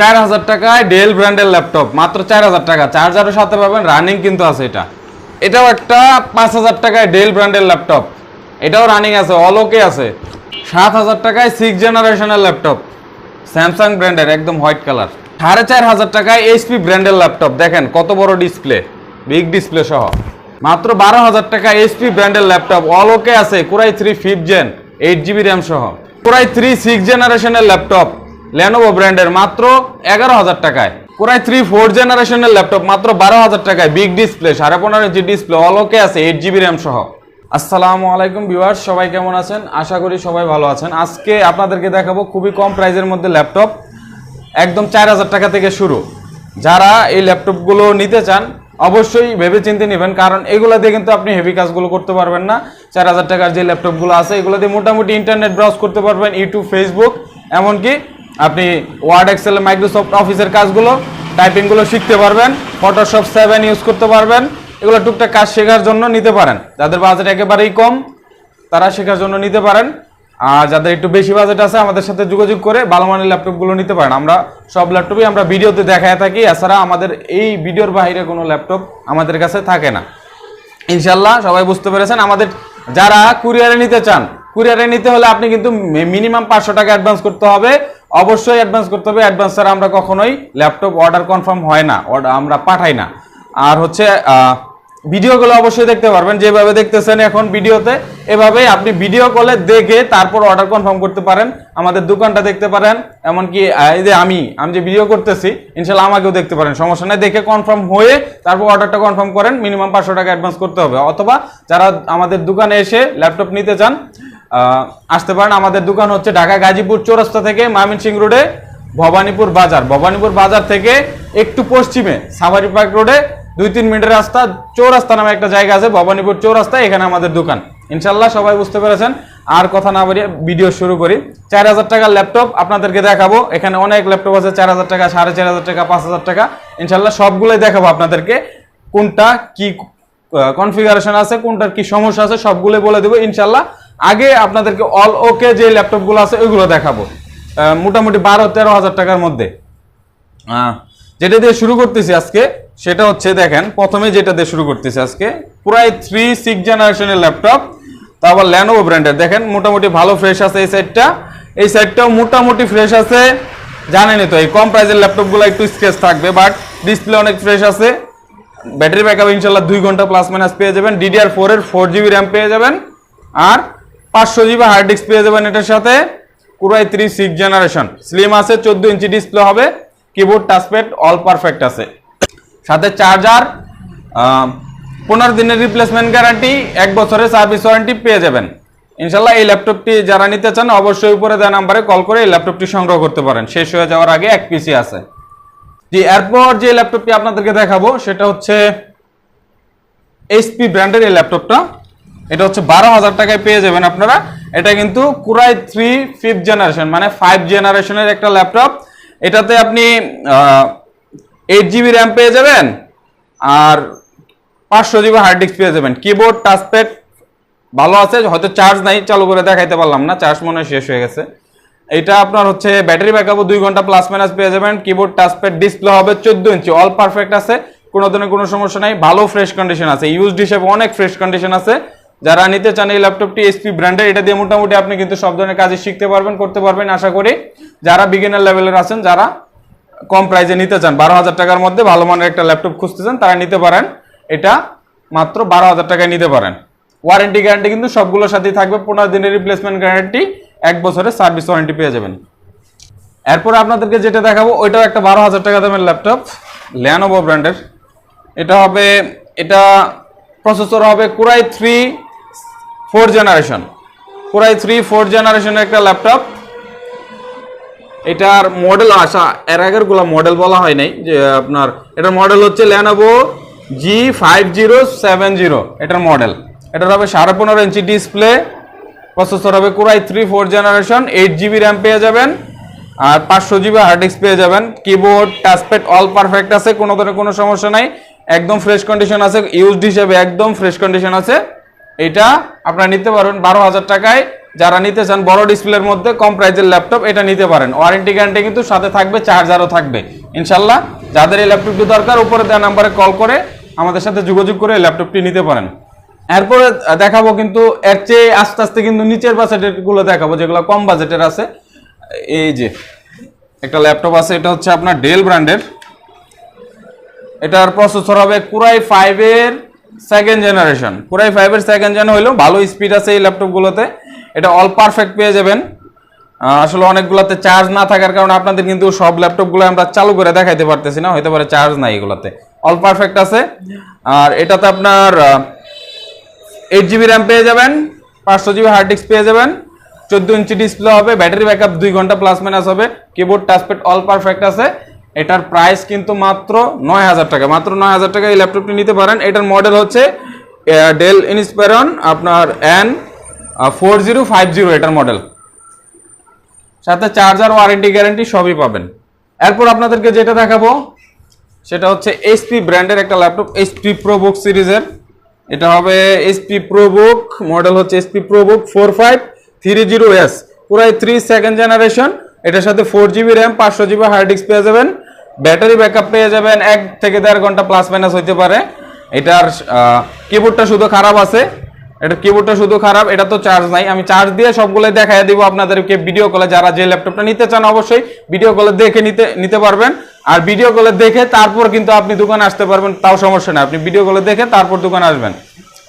চার হাজার টাকায় ডেল ব্র্যান্ডের ল্যাপটপ মাত্র চার হাজার টাকা। চার্জারের সাথে পাবেন রানিং কিন্তু আছে এটা। এটাও একটা পাঁচ হাজার টাকায় ডেল ব্র্যান্ডের ল্যাপটপ এটাও রানিং আছে অলোকে আছে। সাত হাজার টাকায় সিক্স জেনারেশনের ল্যাপটপ স্যামসাং ব্র্যান্ডের একদম হোয়াইট কালার সাড়ে চার হাজার টাকায় এইচপি ব্র্যান্ডের ল্যাপটপ দেখেন কত বড় ডিসপ্লে বিগ ডিসপ্লে সহ। মাত্র বারো হাজার টাকা এইচপি ব্র্যান্ডের ল্যাপটপ অল ওকে আছে, core i three fifth gen eight GB RAM সহ। কোরাই থ্রি সিক্স জেনারেশনের ল্যাপটপ লেনোভো ব্র্যান্ডের মাত্র এগারো হাজার টাকায়। কোরাই থ্রি ফোর জেনারেশনের ল্যাপটপ মাত্র বারো হাজার টাকায়। বিগ ডিসপ্লে সাড়ে পনেরো ইঞ্চি ডিসপ্লে অল ওকে আছে এইট জিবি র্যাম সহ। আসসালামু আলাইকুম ভিউয়ার্স সবাই কেমন আছেন? আশা করি সবাই ভালো আছেন। আজকে আপনাদেরকে দেখাবো খুবই কম প্রাইজের মধ্যে ল্যাপটপ, একদম চার হাজার টাকা থেকে শুরু। যারা এই ল্যাপটপগুলো নিতে চান, অবশ্যই ভেবে চিন্তে নেবেন, কারণ এগুলো দিয়ে কিন্তু আপনি হেভি কাজগুলো করতে পারবেন না। চার হাজার টাকার যে ল্যাপটপগুলো আছে, এগুলো দিয়ে মোটামুটি ইন্টারনেট ব্রাউজ করতে পারবেন ইউটিউব ফেসবুক এমনকি আপনি ওয়ার্ড এক্সেল মাইক্রোসফট অফিসের কাজগুলো টাইপিংগুলো শিখতে পারবেন ফটোশপ সেভেন ইউজ করতে পারবেন, এগুলো টুকটাক কাজ শেখার জন্য নিতে পারেন। যাদের বাজেট একেবারেই কম, তারা শেখার জন্য নিতে পারেন। আর যাদের একটু বেশি বাজেট আছে, আমাদের সাথে যোগাযোগ করে ভালো মানের ল্যাপটপগুলো নিতে পারেন। আমরা সব ল্যাপটপই আমরা ভিডিওতে দেখায় থাকি। এছাড়া আমাদের এই ভিডিওর বাইরে কোনো ল্যাপটপ আমাদের কাছে থাকে না। ইনশাল্লাহ সবাই বুঝতে পেরেছেন? আমাদের যারা কুরিয়ারে নিতে চান কুরিয়ারে নিতে হলে আপনি কিন্তু মিনিমাম পাঁচশো টাকা অ্যাডভান্স করতে হবে। অবশ্যই অ্যাডভান্স করতে হবে। অ্যাডভান্স ছাড়া আমরা কখনোই ল্যাপটপ অর্ডার কনফার্ম হয় না, order আমরা পাঠাই না। আর হচ্ছে ভিডিওগুলো অবশ্যই দেখতে পারবেন। যেভাবে দেখতেছেন এখন ভিডিওতে, এভাবেই আপনি ভিডিও কলে দেখে তারপর অর্ডার কনফার্ম করতে পারেন। আমাদের দোকানটা দেখতে পারেন। এমনকি এই যে আমি আমি যে ভিডিও করতেছি, ইনশাল্লাহ আমাকেও দেখতে পারেন। সমস্যা নেই, দেখে কনফার্ম হয়ে তারপর অর্ডারটা কনফার্ম করেন। মিনিমাম পাঁচশো টাকা অ্যাডভান্স করতে হবে। অথবা যারা আমাদের দোকানে এসে ল্যাপটপ নিতে চান আসতে পারেন। আমাদের দোকান হচ্ছে ঢাকা গাজীপুর চৌরাস্তা থেকে ময়মনসিংহ রোডে ভবানীপুর বাজার। ভবানীপুর বাজার থেকে একটু পশ্চিমে সাফারি পার্ক রোডে দুই তিন মিনিটের রাস্তা, চৌরাস্তা নামে একটা জায়গা আছে, ভবানীপুর চৌরাস্তা, এখানে আমাদের দোকান। ইনশাল্লাহ সবাই বুঝতে পেরেছেন। আর কথা না বাড়িয়ে ভিডিও শুরু করি। চার হাজার টাকার ল্যাপটপ আপনাদেরকে দেখাবো। এখানে অনেক ল্যাপটপ আছে, চার হাজার টাকা, সাড়ে চার হাজার টাকা, পাঁচ হাজার টাকা। ইনশাল্লাহ সবগুলোই দেখাবো আপনাদেরকে। কোনটা কি কনফিগারেশন আছে, কোনটার কি সমস্যা আছে সবগুলো বলে দেবো। ইনশাল্লাহ আগে আপনাদেরকে অল ওকে যে ল্যাপটপগুলো আছে, ওইগুলো দেখাবো। মোটামুটি বারো, তেরো হাজার টাকার মধ্যে। যেটা দিয়ে শুরু করতেছি আজকে, সেটা হচ্ছে দেখেন, প্রথমে যেটা দিয়ে শুরু করতেছি আজকে প্রায় থ্রি সিক্স জেনারেশনের ল্যাপটপ তা আবার ল্যানোভো ব্র্যান্ডের দেখেন, মোটামুটি ভালো ফ্রেশ আছে এই সাইডটা এই সাইডটাও মোটামুটি ফ্রেশ আছে। জানেনই তো, এই কম প্রাইসের ল্যাপটপগুলো একটু স্কেচ থাকবে বাট ডিসপ্লে অনেক ফ্রেশ আছে। ব্যাটারি ব্যাকআপ ইনশাল্লাহ দুই ঘণ্টা প্লাস মাইনাস পেয়ে যাবেন। ডিডিআর ফোরের ফোর জিবি র্যাম পেয়ে যাবেন। আর পাঁচশো জিবি হার্ড ডিস্ক পেয়ে যাবেন এটার সাথে। Core i three six generation slim আছে, চোদ্দ ইঞ্চি ডিসপ্লে হবে। কিবোর্ড টাচপ্যাড অল পারফেক্ট আছে। সাথে চার্জার পনেরো দিনের রিপ্লেসমেন্ট গ্যারান্টি এক বছরের সার্ভিস ওয়ারেন্টি পেয়ে যাবেন। ইনশাল্লাহ এই ল্যাপটপটি যারা নিতে চান, অবশ্যই উপরে দেওয়া নাম্বারে কল করে এই ল্যাপটপটি সংগ্রহ করতে পারেন। শেষ হয়ে যাওয়ার আগে এক পিসি আছে। জি, এরপর যে ল্যাপটপটি আপনাদেরকে দেখাবো, সেটা হচ্ছে এইচপি ব্র্যান্ডের এই ল্যাপটপটা এটা হচ্ছে বারো হাজার টাকায় পেয়ে যাবেন আপনারা। এটা কিন্তু core i three fifth generation মানে ফাইভ জেনারেশনের একটা ল্যাপটপ। এটাতে আপনি এইট জিবি র্যাম পেয়ে যাবেন আর পাঁচশো জিবি হার্ড ডিস্ক পেয়ে যাবেন। কিবোর্ড টাচপ্যাড ভালো আছে, হয়তো চার্জ নাই, চালু করে দেখাইতে পারলাম না চার্জ মনে শেষ হয়ে গেছে। এটা আপনার হচ্ছে ব্যাটারি ব্যাকআপও দুই ঘণ্টা প্লাস মাইনাস পেয়ে যাবেন। কিবোর্ড টাচপ্যাড ডিসপ্লে হবে চোদ্দ ইঞ্চি অল পারফেক্ট আছে, কোনো ধরনের কোনো সমস্যা নাই, ভালো ফ্রেশ কন্ডিশন আছে ইউজড হিসেবে অনেক ফ্রেশ কন্ডিশন আছে। যারা নিতে চান এই ল্যাপটপটি এসপি ব্র্যান্ডের এটা দিয়ে মোটামুটি আপনি কিন্তু সব ধরনের কাজে শিখতে পারবেন, করতে পারবেন। আশা করি যারা বিগিনার লেভেলের আছেন, যারা কম প্রাইজে নিতে চান, বারো হাজার টাকার মধ্যে ভালো মানের একটা ল্যাপটপ খুঁজতে চান, তারা নিতে পারেন। এটা মাত্র বারো হাজার টাকায় নিতে পারেন। ওয়ারেন্টি গ্যারান্টি কিন্তু সবগুলোর সাথেই থাকবে, পনেরো দিনের রিপ্লেসমেন্ট গ্যারান্টি এক বছরের সার্ভিস ওয়ারেন্টি পেয়ে যাবেন। এরপরে আপনাদেরকে যেটা দেখাবো, ওইটাও একটা বারো হাজার টাকা দামের ল্যাপটপ ল্যানোভো ব্র্যান্ডের এটা হবে, এটা প্রসেসর হবে core i three four generation core i three four জেনারেশনের একটা ল্যাপটপ এটার মডেল আসা, এর আগেরগুলো মডেল বলা হয় নাই, যে আপনার, এটার মডেল হচ্ছে Lenovo G five zero seven zero এটার মডেল এটার হবে সাড়ে পনেরো ইঞ্চি ডিসপ্লে প্রসেসর হবে core i three four generation eight GB RAM পেয়ে যাবেন, আর পাঁচশো জিবি হার্ড ডিস্ক পেয়ে যাবেন। কিবোর্ড টাচপ্যাড অল পারফেক্ট আছে, কোনো ধরনের কোনো সমস্যা নাই। একদম ফ্রেশ কন্ডিশন আছে ইউজড হিসেবে একদম ফ্রেশ কন্ডিশন আছে। এটা আপনারা নিতে পারবেন বারো হাজার টাকায়। যারা নিতে চান, বড় ডিসপ্লের মধ্যে, কম প্রাইজের ল্যাপটপ, এটা নিতে পারেন। ওয়ারেন্টি গ্যারান্টি কিন্তু সাথে থাকবে চার্জারও থাকবে। ইনশাল্লাহ, যাদের এই ল্যাপটপটি দরকার, উপরে দেওয়া নাম্বারে কল করে আমাদের সাথে যোগাযোগ করে ল্যাপটপটি নিতে পারেন। এরপরে দেখাবো কিন্তু, এর চেয়ে আস্তে আস্তে কিন্তু নিচের বাজেটেরগুলো দেখাবো, যেগুলো কম বাজেটের আছে। এই যে, একটা ল্যাপটপ আছে, এটা হচ্ছে আপনার ডেল ব্র্যান্ডের এটার প্রসেসর হবে কুরাই ফাইভের সেকেন্ড জেনারেশন কুরাই ফাইভের সেকেন্ড জেন হইলেও ভালো স্পিড আছে এই ল্যাপটপগুলোতে এটা অল পারফেক্ট পেয়ে যাবেন। আসলে অনেকগুলোতে চার্জ না থাকার কারণে আপনাদের কিন্তু সব ল্যাপটপগুলো আমরা চালু করে দেখাইতে পারতেছি না, হয়তো পারে চার্জ নাই এগুলোতে। অল পারফেক্ট আছে। আর এটাতে আপনার এইট জিবি র্যাম পেয়ে যাবেন, পাঁচশো জিবি হার্ড ডিস্ক পেয়ে যাবেন, চোদ্দ ইঞ্চি ডিসপ্লে হবে ব্যাটারি ব্যাকআপ দুই ঘণ্টা প্লাস মাইনাস হবে কিবোর্ড টাচপ্যাড অল পারফেক্ট আছে। এটার প্রাইস কিন্তু মাত্র নয় হাজার টাকা। মাত্র নয় হাজার টাকা এই ল্যাপটপটি নিতে পারেন। এটার মডেল হচ্ছে ডেল ইনস্পায়রন আপনার N four zero five zero এটার মডেল সাথে চার্জার ওয়ারেন্টি গ্যারেন্টি সবই পাবেন। এরপর আপনাদেরকে যেটা দেখাবো, সেটা হচ্ছে এইচপি ব্র্যান্ডের একটা ল্যাপটপ এইচপি প্রোবুক সিরিজের। এটা হবে এইচপি প্রোবুক মডেল হচ্ছে HP ProBook four five three zero S core i three second generation এটার সাথে ফোর জিবি র্যাম পাঁচশো জিবি হার্ড ডিস্ক পেয়ে যাবেন। ব্যাটারি ব্যাকআপ পেয়ে যাবেন। এক থেকে দেড় ঘণ্টা প্লাস মাইনাস হইতে পারে। এটার কিবোর্ডটা শুধু খারাপ আছে। এটা কিবোর্ডটা শুধু খারাপ, এটা তো চার্জ নাই। আমি চার্জ দিয়ে সবগুলো দেখাই দিব আপনাদেরকে ভিডিও কলে যারা যে ল্যাপটপটা নিতে চান, অবশ্যই ভিডিও কলে দেখে নিতে নিতে পারবেন। আর ভিডিও কলে দেখে তারপর কিন্তু আপনি দোকানে আসতে পারবেন, তাও সমস্যা নেই। আপনি ভিডিও কলে দেখে তারপর দোকানে আসবেন।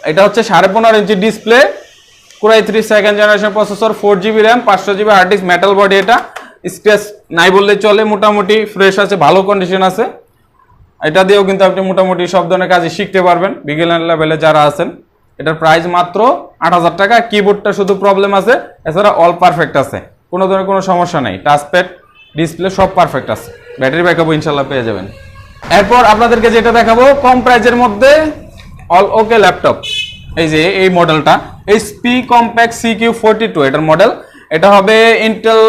এটা হচ্ছে সাড়ে পনেরো inch display core i three second generation processor four GB RAM পাঁচশো GB hard disk metal body এটা। স্ক্র্যাচ নাই বললে চলে, মোটামুটি ফ্রেশ আছে, ভালো কন্ডিশন আছে। এটা দিয়েও কিন্তু আপনি মোটামুটি সব ধরনের কাজে শিখতে পারবেন বিগিনার লেভেলে যারা আছেন। এটার প্রাইস মাত্র আট হাজার টাকা কিবোর্ডটা শুধু প্রবলেম আছে, এছাড়া অল পারফেক্ট আছে। কোনো ধরনের কোনো সমস্যা নেই টাচপ্যাড ডিসপ্লে সব পারফেক্ট আছে। ব্যাটারি ব্যাকআপও ইনশাল্লাহ পেয়ে যাবেন। এরপর আপনাদেরকে যেটা দেখাবো, কম প্রাইজের মধ্যে অল ওকে ল্যাপটপ এই যে এই মডেলটা HP Compaq C Q forty two এটার মডেল এটা হবে Intel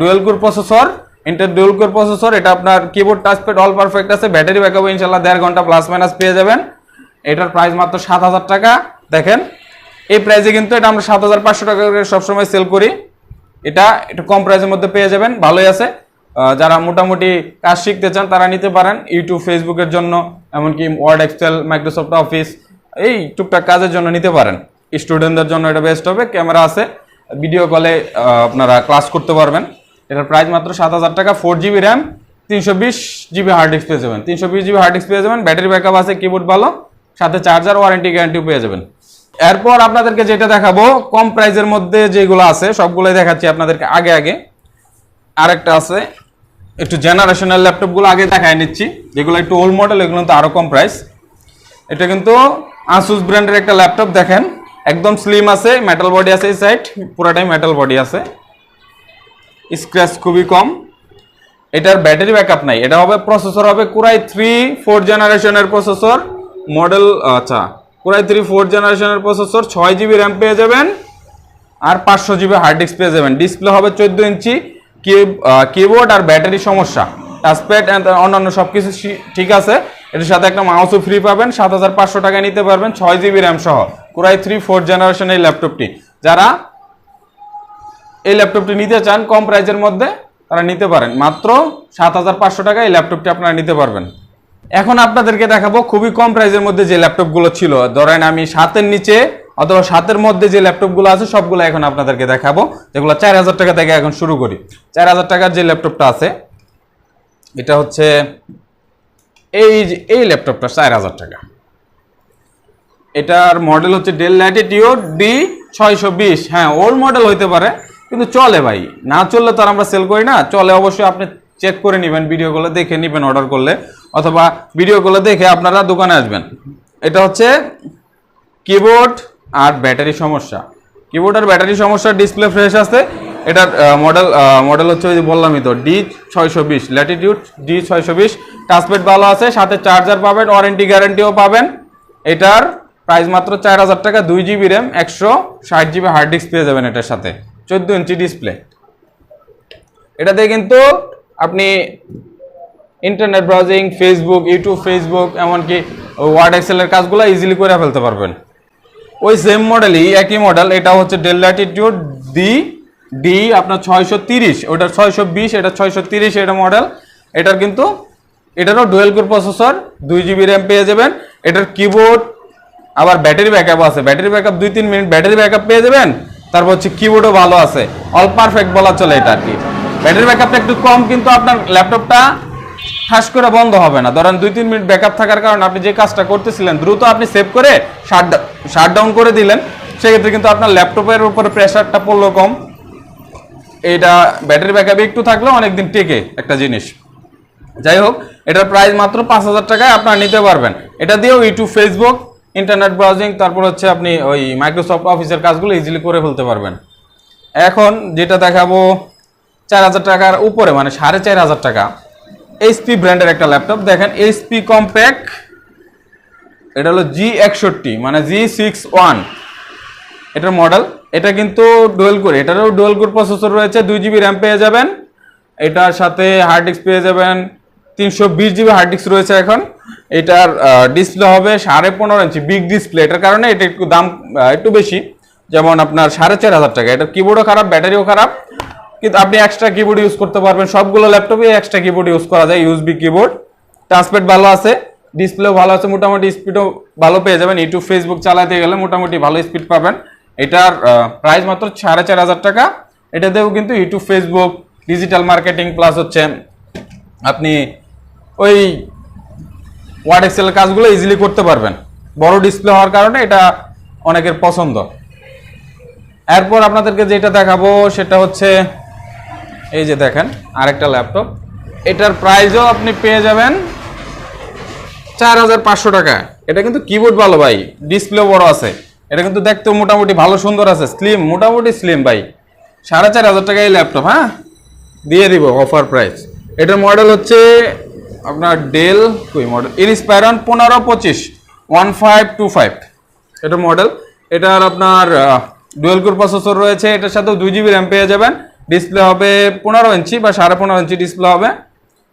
dual core processor Intel dual core processor এটা আপনার কিবোর্ড টাচপ্যাড অল পারফেক্ট আছে। ব্যাটারি ব্যাকআপ ইনশাল্লাহ দেড় ঘণ্টা প্লাস মাইনাস পেয়ে যাবেন। এটার প্রাইস মাত্র সাত হাজার টাকা। দেখেন, এই প্রাইসে কিন্তু এটা আমরা সাত হাজার পাঁচশো টাকা করে সবসময় সেল করি। এটা একটু কম প্রাইসের মধ্যে পেয়ে যাবেন, ভালোই আছে। যারা মোটামুটি কাজ শিখতে চান তারা নিতে পারেন ইউটিউব ফেসবুকের জন্য, এমনকি ওয়ার্ড এক্সেল মাইক্রোসফট অফিস এই টুকটাক কাজের জন্য নিতে পারেন। স্টুডেন্টদের জন্য এটা বেস্ট হবে ক্যামেরা আছে। ভিডিও কলে আপনারা ক্লাস করতে পারবেন। এটার প্রাইস মাত্র সাত হাজার টাকা ফোর জিবি র্যাম তিনশো বিশ জিবি হার্ড ডিস্ক পেয়ে যাবেন। তিনশো বিশ জিবি হার্ড ডিস্ক পেয়ে যাবেন ব্যাটারি ব্যাকআপ আছে কিবোর্ড ভালো, সাথে চার্জার ওয়ারেন্টি গ্যারান্টিও পেয়ে যাবেন। এরপর আপনাদেরকে যেটা দেখাবো, কম প্রাইজের মধ্যে যেগুলো আছে, সবগুলোই দেখাচ্ছি আপনাদেরকে আগে আগে। আরেকটা আছে, একটু জেনারেশনাল ল্যাপটপগুলো আগে দেখায় নিচ্ছি, যেগুলো একটু ওল্ড মডেল এগুলো তো আরও কম প্রাইস এটা কিন্তু আসুস ব্র্যান্ডের একটা ল্যাপটপ দেখেন। একদম স্লিম আছে মেটাল বডি আছে এই সাইড পুরাটাই মেটাল বডি আছে। স্ক্র্যাচ খুবই কম। এটার ব্যাটারি ব্যাকআপ নাই। এটা হবে প্রসেসর হবে কুরাই থ্রি ফোর জেনারেশনের প্রসেসর মডেল আচ্ছা কুরাই থ্রি ফোর জেনারেশনের প্রসেসর ছয় জিবি র্যাম পেয়ে যাবেন। আর পাঁচশো জিবি হার্ড ডিস্ক পেয়ে যাবেন। ডিসপ্লে হবে চোদ্দ ইঞ্চি। কিবোর্ড আর ব্যাটারি সমস্যা। টাচপ্যাড অন্যান্য সব কিছু ঠিক আছে। এটার সাথে একটা মাউসও ফ্রি পাবেন। সাত হাজার পাঁচশো টাকায় নিতে পারবেন। ছয় জিবি র্যাম সহ। কুরাই থ্রি ফোর জেনারেশন এই ল্যাপটপটি। যারা এই ল্যাপটপটি নিতে চান, কম প্রাইজের মধ্যে তারা নিতে পারেন। মাত্র সাত হাজার পাঁচশো টাকা এই ল্যাপটপটি আপনারা নিতে পারবেন। এখন আপনাদেরকে দেখাবো খুবই কম প্রাইজের মধ্যে যে ল্যাপটপগুলো ছিল। ধরেন আমি সাতের নিচে অথবা সাতের মধ্যে যে ল্যাপটপগুলো আছে, সবগুলো এখন আপনাদেরকে দেখাবো, যেগুলো চার হাজার টাকা থেকে এখন শুরু করি। চার হাজার টাকার যে ল্যাপটপটা আছে, এটা হচ্ছে এই এই ল্যাপটপটা চার হাজার টাকা। এটার মডেল হচ্ছে ডেল ল্যাটিটিউড ডি ছয়শো বিশ হ্যাঁ ওল্ড মডেল হইতে পারে, কিন্তু চলে ভাই। না চললে তো আর আমরা সেল করি না। চলে অবশ্যই আপনি চেক করে নেবেন ভিডিওগুলো দেখে নেবেন অর্ডার করলে, অথবা ভিডিওগুলো দেখে আপনারা দোকানে আসবেন। এটা হচ্ছে কিবোর্ড আর ব্যাটারি সমস্যা। কিবোর্ড আর ব্যাটারি সমস্যা ডিসপ্লে ফ্রেশ আছে। এটার মডেল মডেল হচ্ছে ওই যে বললামই তো ডি ছয়শো বিশ ল্যাটিটিউড ডি ছয়শো বিশ টাচপ্যাড ভালো আছে, সাথে চার্জার পাবেন ওয়ারেন্টি গ্যারেন্টিও পাবেন। এটার প্রাইস মাত্র চার হাজার টাকা, দুই জিবি র্যাম একশো ষাট জিবি হার্ড ডিস্ক পেয়ে যাবেন এটার সাথে। চোদ্দ ইঞ্চি ডিসপ্লে এটাতে কিন্তু আপনি internet browsing Facebook YouTube Facebook এমনকি ওয়ার্ড এক্সেলের কাজগুলো ইজিলি করে ফেলতে পারবেন। ওই সেম মডেলই একই মডেল এটা হচ্ছে ডেল ল্যাটিটিউড ডি ডি আপনার ছয়শো তিরিশ ওটা ছয়শো বিশ, এটা ছয়শো তিরিশ এটা মডেল এটার কিন্তু, এটারও ডুয়েল কোর প্রসেসর দুই জিবি র্যাম পেয়ে যাবেন। এটার কিবোর্ড আবার ব্যাটারি ব্যাকআপ আছে। ব্যাটারি ব্যাকআপ দুই তিন মিনিট ব্যাটারি ব্যাকআপ পেয়ে যাবেন, তারপর হচ্ছে কিবোর্ডও ভালো আছে। অল পারফেক্ট বলা চলে এটা আর কি। ব্যাটারি ব্যাকআপটা একটু কম, কিন্তু আপনার ল্যাপটপটা ঠাস করে বন্ধ হবে না। ধরেন দুই তিন মিনিট ব্যাকআপ থাকার কারণে আপনি যে কাজটা করতেছিলেন, দ্রুত আপনি সেভ করে শাট ডাউন করে দিলেন। সেক্ষেত্রে কিন্তু আপনার ল্যাপটপের উপরে প্রেশারটা পড়ল কম। এটা ব্যাটারি ব্যাকআপ একটু থাকলেও অনেকদিন টেকে একটা জিনিস। যাই হোক, এটার প্রাইস মাত্র পাঁচ হাজার টাকায় আপনারা নিতে পারবেন। এটা দিয়েও ইউটিউব ফেসবুক ইন্টারনেট ব্রাউজিং, তারপর হচ্ছে আপনি ওই মাইক্রোসফট অফিসের কাজগুলো ইজিলি করে ফেলতে পারবেন। এখন যেটা দেখাবো, চার হাজার টাকার উপরে মানে সাড়ে চার হাজার টাকা। এইচপি ব্র্যান্ডের একটা ল্যাপটপ দেখেন এইচপি কম্প্যাক্ট এটা হলো জি একষট্টি মানে জি সিক্স ওয়ান এটার মডেল এটা কিন্তু ডুয়েল কোর এটারও ডুয়েল কোর প্রসেসর রয়েছে, দুই জিবি র্যাম পেয়ে যাবেন। এটার সাথে হার্ড ডিস্ক পেয়ে যাবেন, তিনশো বিশ জিবি হার্ড ডিস্ক রয়েছে এখন। এটার ডিসপ্লে হবে সাড়ে পনেরো ইঞ্চি বিগ ডিসপ্লে এটার কারণে এটা একটু দাম একটু বেশি। যেমন আপনার সাড়ে চার হাজার টাকা। এটার কিবোর্ডও খারাপ ব্যাটারিও খারাপ। কিন্তু আপনি এক্সট্রা কিবোর্ড ইউজ করতে পারবেন। সবগুলো ল্যাপটপে এক্সট্রা কিবোর্ড ইউজ করা যায় ইউএসবি কিবোর্ড ট্রান্সপেড ভালো আছে ডিসপ্লেও ভালো আছে, মোটামুটি স্পিডও ভালো পেয়ে যাবেন। ইউটিউব ফেসবুক চালাতে গেলে মোটামুটি ভালো স্পিড পাবেন। এটার প্রাইস মাত্র সাড়ে চার হাজার টাকা। এটাতেও কিন্তু YouTube Facebook digital marketing plus হচ্ছে আপনি ওই ওয়ার্ড এক্সেলের কাজগুলো ইজিলি করতে পারবেন। বড় ডিসপ্লে হওয়ার কারণে এটা অনেকের পছন্দ। এরপর আপনাদেরকে যেটা দেখাবো, সেটা হচ্ছে, এই যে দেখেন, আরেকটা ল্যাপটপ এটার প্রাইসও আপনি পেয়ে যাবেন চার হাজার পাঁচশো টাকা। এটা কিন্তু কিবোর্ড ভালো ভাই ডিসপ্লে বড় আছে। এটা কিন্তু দেখতে মোটামুটি ভালো, সুন্দর আছে স্লিম মোটামুটি স্লিম ভাই। সাড়ে চার হাজার টাকা এই ল্যাপটপ হ্যাঁ? দিয়ে দিব অফার প্রাইস এটার মডেল হচ্ছে আপনার ডেল কই মডেল ইনস্পায়রন পনেরো পঁচিশ ওয়ান ফাইভ টু ফাইভ এটা মডেল এটার আপনার ডুয়েল কোর প্রসেসর রয়েছে। এটার সাথেও দুই জিবি র্যাম পেয়ে যাবেন। ডিসপ্লে হবে পনেরো ইঞ্চি বা সাড়ে পনেরো ইঞ্চি ডিসপ্লে হবে।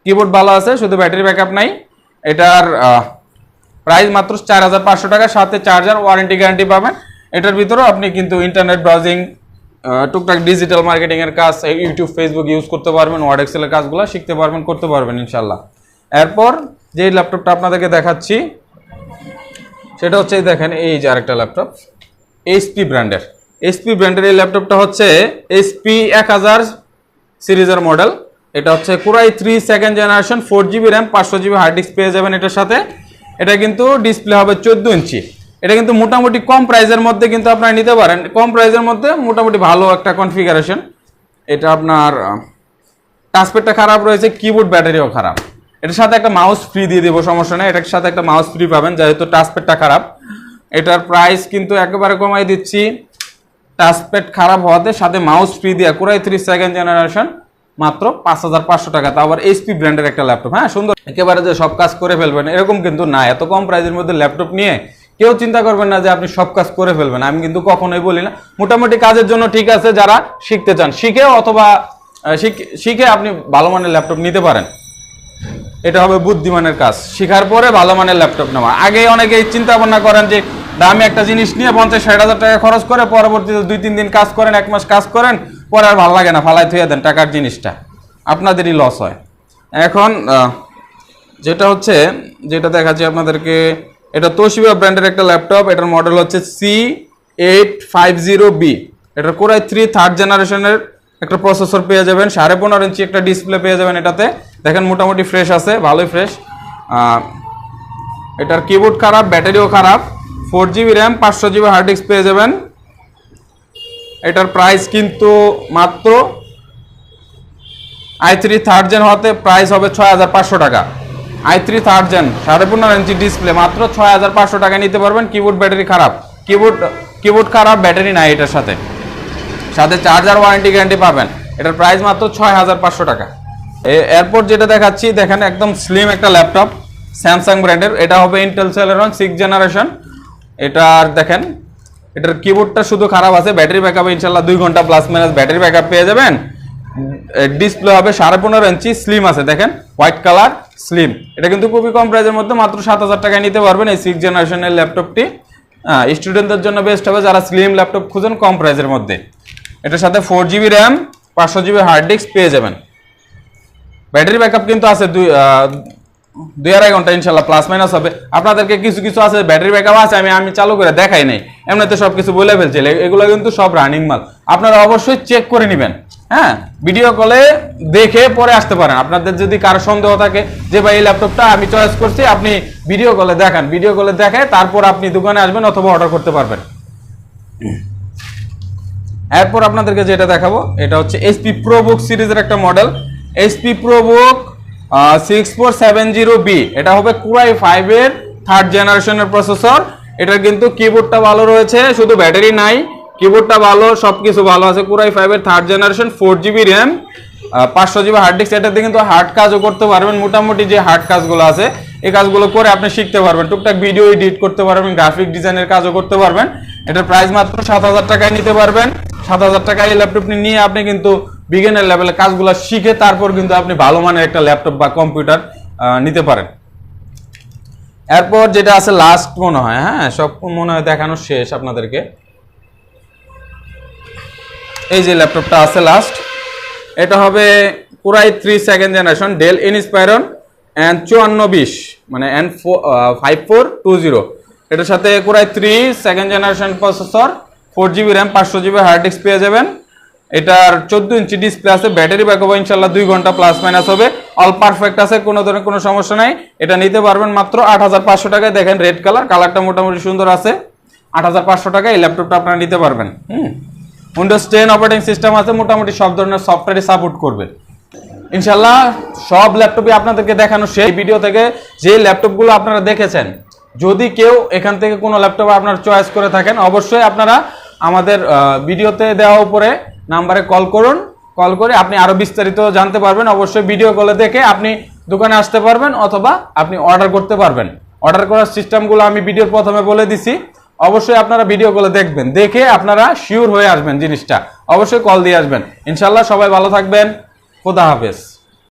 কিবোর্ড ভালো আছে, শুধু ব্যাটারি ব্যাকআপ নাই। এটার প্রাইস মাত্র চার হাজার পাঁচশো টাকা, সাথে চার্জার ওয়ারেন্টি গ্যারান্টি পাবেন। এটার ভিতরেও আপনি কিন্তু ইন্টারনেট ব্রাউজিং টুকটাক ডিজিটাল মার্কেটিংয়ের কাজ ইউটিউব ফেসবুক ইউজ করতে পারবেন ওয়ার্ড এক্সেলের কাজগুলো শিখতে পারবেন, করতে পারবেন ইনশাল্লাহ এরপর যে ল্যাপটপটা আপনাদেরকে দেখাচ্ছি, সেটা হচ্ছে দেখেন, এই যে আরেকটা ল্যাপটপ এইচপি ব্র্যান্ডের এইচপি ব্র্যান্ডের এই ল্যাপটপটা হচ্ছে এইচপি এক হাজার সিরিজের মডেল এটা হচ্ছে core i three second generation four GB RAM পাঁচশো জিবি হার্ড ডিস্ক পেয়ে যাবেন এটার সাথে। এটা কিন্তু ডিসপ্লে হবে চোদ্দ ইঞ্চি। এটা কিন্তু মোটামুটি কম প্রাইসের মধ্যে কিন্তু আপনারা নিতে পারেন। কম প্রাইসের মধ্যে মোটামুটি ভালো একটা কনফিগারেশন এটা আপনার টাচপ্যাডটা খারাপ রয়েছে কিবোর্ড ব্যাটারিও খারাপ। এটার সাথে একটা মাউস ফ্রি দিয়ে দেবো, সমস্যা নেই। এটার সাথে একটা মাউস ফ্রি পাবেন, যেহেতু টাচপ্যাডটা খারাপ। এটার প্রাইস কিন্তু একেবারে কমাই দিচ্ছি। টাচপ্যাড খারাপ হওয়াতে সাথে মাউস ফ্রি দিয়ে কুরাই থ্রি সেকেন্ড জেনারেশন মাত্র পাঁচ হাজার পাঁচশো টাকা। তা আবার এইচপি ব্র্যান্ডের একটা ল্যাপটপ হ্যাঁ সুন্দর। একেবারে যে সব কাজ করে ফেলবেন, এরকম কিন্তু না। এত কম প্রাইসের মধ্যে ল্যাপটপ নিয়ে কেউ চিন্তা করবেন না যে আপনি সব কাজ করে ফেলবেন। আমি কিন্তু কখনোই বলি না। মোটামুটি কাজের জন্য ঠিক আছে যারা শিখতে চান। শিখে অথবা শিখে আপনি ভালো মানের ল্যাপটপ নিতে পারেন। এটা হবে বুদ্ধিমানের কাজ। শেখার পরে ভালো মানের ল্যাপটপ নেওয়া। আগে অনেকে চিন্তা ভাবনা করেন যে, দামি একটা জিনিস নিয়ে পঞ্চাশ ষাট হাজার টাকা খরচ করে পরবর্তীতে দুই তিন দিন কাজ করেন, এক মাস কাজ করেন, পরে আর ভালো লাগে না, ফালাই থুয়ে দেন টাকার জিনিসটা। আপনাদেরই লস হয়। এখন যেটা হচ্ছে, যেটা দেখাচ্ছি আপনাদেরকে, এটা তোশিবা ব্র্যান্ডের একটা ল্যাপটপ, এটার মডেল হচ্ছে C eight five zero B এটার কোরাই থ্রি থার্ড জেনারেশনের একটা প্রসেসর পেয়ে যাবেন, সাড়ে পনেরো ইঞ্চি একটা ডিসপ্লে পেয়ে যাবেন এটাতে। দেখেন মোটামুটি ফ্রেশ আছে, ভালোই ফ্রেশ এটার কিবোর্ড খারাপ, ব্যাটারিও খারাপ। ফোর জিবি র্যাম পাঁচশো জিবি হার্ড ডিস্ক পেয়ে যাবেন। এটার প্রাইস কিন্তু মাত্র আই থ্রি থার্ড জেন হতে প্রাইস হবে ছয় হাজার পাঁচশো টাকা। আই থ্রি থার্ড জেন সাড়ে পনেরো ইঞ্চি ডিসপ্লে মাত্র ছয় হাজার পাঁচশো টাকা নিতে পারবেন। কিবোর্ড ব্যাটারি খারাপ। কিবোর্ড কিবোর্ড খারাপ ব্যাটারি নাই এটার সাথে। সাথে চার্জার ওয়ারেন্টি গ্যারান্টি পাবেন। এটার প্রাইস মাত্র ছয় হাজার পাঁচশো টাকা। এরপর যেটা দেখাচ্ছি, দেখেন একদম স্লিম একটা ল্যাপটপ স্যামসাং ব্র্যান্ডের এটা হবে ইন্টেল সেলেরন সিক্স জেনারেশন এটার দেখেন, এটার কিবোর্ডটা শুধু খারাপ আছে, ব্যাটারি ব্যাকআপ ইনশাল্লাহ দুই ঘণ্টা প্লাস মাইনাস ব্যাটারি ব্যাকআপ পেয়ে যাবেন। ডিসপ্লে হবে সাড়ে পনেরো ইঞ্চি স্লিম আছে, দেখেন হোয়াইট কালার স্লিম এটা কিন্তু খুবই কম প্রাইসের মধ্যে, মাত্র সাত হাজার টাকায় নিতে পারবেন এই সিক্স জেনারেশনের ল্যাপটপটি স্টুডেন্টদের জন্য বেস্ট হবে যারা স্লিম ল্যাপটপ খুঁজেন কম প্রাইসের মধ্যে। এটার সাথে ফোর জিবি র্যাম পাঁচশো জিবি হার্ড ডিস্ক পেয়ে যাবেন। ব্যাটারি ব্যাকআপ কিন্তু আছে দুই দুই আড়াই ঘণ্টা, ইনশাল্লাহ প্লাস মাইনাস হবে। আপনাদেরকে কিছু কিছু আছে, ব্যাটারি ব্যাকআপ আছে, আমি আমি চালু করে দেখাই নাই। এমনিতে সব কিছু বলে ফেলছি এগুলো কিন্তু সব রানিং মাল। আপনারা অবশ্যই চেক করে নেবেন হ্যাঁ? ভিডিও কলে দেখে পরে আসতে পারেন। আপনাদের যদি কারও সন্দেহ থাকে যে, ভাই, এই ল্যাপটপটা আমি চয়েস করছি, আপনি ভিডিও কলে দেখান। ভিডিও কলে দেখে তারপর আপনি দোকানে আসবেন অথবা অর্ডার করতে পারবেন। এরপর আপনাদেরকে যেটা দেখাবো, এটা হচ্ছে এইচপি প্রোবুক সিরিজের একটা model HP ProBook six four seven zero B এটা হবে কুরাই ফাইভের থার্ড জেনারেশনের প্রসেসর এটার কিন্তু কিবোর্ডটা ভালো রয়েছে, শুধু ব্যাটারি নাই কিবোর্ডটা ভালো সব কিছু ভালো আছে। কুরাই ফাইভের third generation four GB RAM পাঁচশো জিবি হার্ড ডিস্ক এটাতে কিন্তু হার্ড কাজও করতে পারবেন, মোটামুটি যে হার্ড কাজগুলো আছে, এই কাজগুলো করে আপনি শিখতে পারবেন। টুকটাক ভিডিও এডিট করতে পারবেন গ্রাফিক ডিজাইনের কাজও করতে পারবেন। এটার প্রাইস মাত্র সাত হাজার টাকায় নিতে পারবেন। সাত হাজার টাকায় এই ল্যাপটপটি নিয়ে আপনি কিন্তু বিজ্ঞানের লেভেলে কাজগুলো শিখে তারপর কিন্তু আপনি ভালো মানের একটা ল্যাপটপ বা কম্পিউটার নিতে পারেন। এরপর যেটা আছে লাস্ট মনে হয় হ্যাঁ সব মনে হয় দেখানো শেষ আপনাদেরকে। এই যে ল্যাপটপটা আছে লাস্ট এটা হবে core i three second generation Dell Inspiron and চুয়ান্ন বিশ মানে N five four two zero এটার সাথে core i three second generation processor four GB RAM পাঁচশো জিবি হার্ড ডিস্ক পেয়ে যাবেন। এটার চোদ্দ ইঞ্চি ডিসপ্লে আছে ব্যাটারি ব্যাকআপ ইনশাল্লাহ দুই ঘণ্টা প্লাস মাইনাস হবে। অল পারফেক্ট আছে, কোনো ধরনের কোনো সমস্যা নাই। এটা নিতে পারবেন মাত্র আট হাজার পাঁচশো টাকায়। দেখেন রেড কালার কালারটা মোটামুটি সুন্দর আছে। আট হাজার পাঁচশো টাকায় এই ল্যাপটপটা আপনারা নিতে পারবেন। হুম? উইন্ডোজ টেন অপারেটিং সিস্টেম আছে, মোটামুটি সব ধরনের সফটওয়্যারই সাপোর্ট করবে। ইনশাল্লাহ সব ল্যাপটপই আপনাদেরকে দেখানো সেই ভিডিও থেকে যে ল্যাপটপগুলো আপনারা দেখেছেন, যদি কেউ এখান থেকে কোনো ল্যাপটপ আপনার চয়েস করে থাকেন, অবশ্যই আপনারা আমাদের ভিডিওতে দেওয়া উপরে নাম্বারে কল করুন। কল করে আপনি আরও বিস্তারিত জানতে পারবেন। অবশ্যই ভিডিও কলে দেখে আপনি দোকানে আসতে পারবেন অথবা আপনি অর্ডার করতে পারবেন। অর্ডার করার সিস্টেমগুলো আমি ভিডিওর প্রথমে বলে দিছি। অবশ্যই আপনারা ভিডিও কলে দেখবেন। দেখে আপনারা শিওর হয়ে আসবেন জিনিসটা। অবশ্যই কল দিয়ে আসবেন। ইনশাল্লাহ সবাই ভালো থাকবেন। খোদা হাফেজ।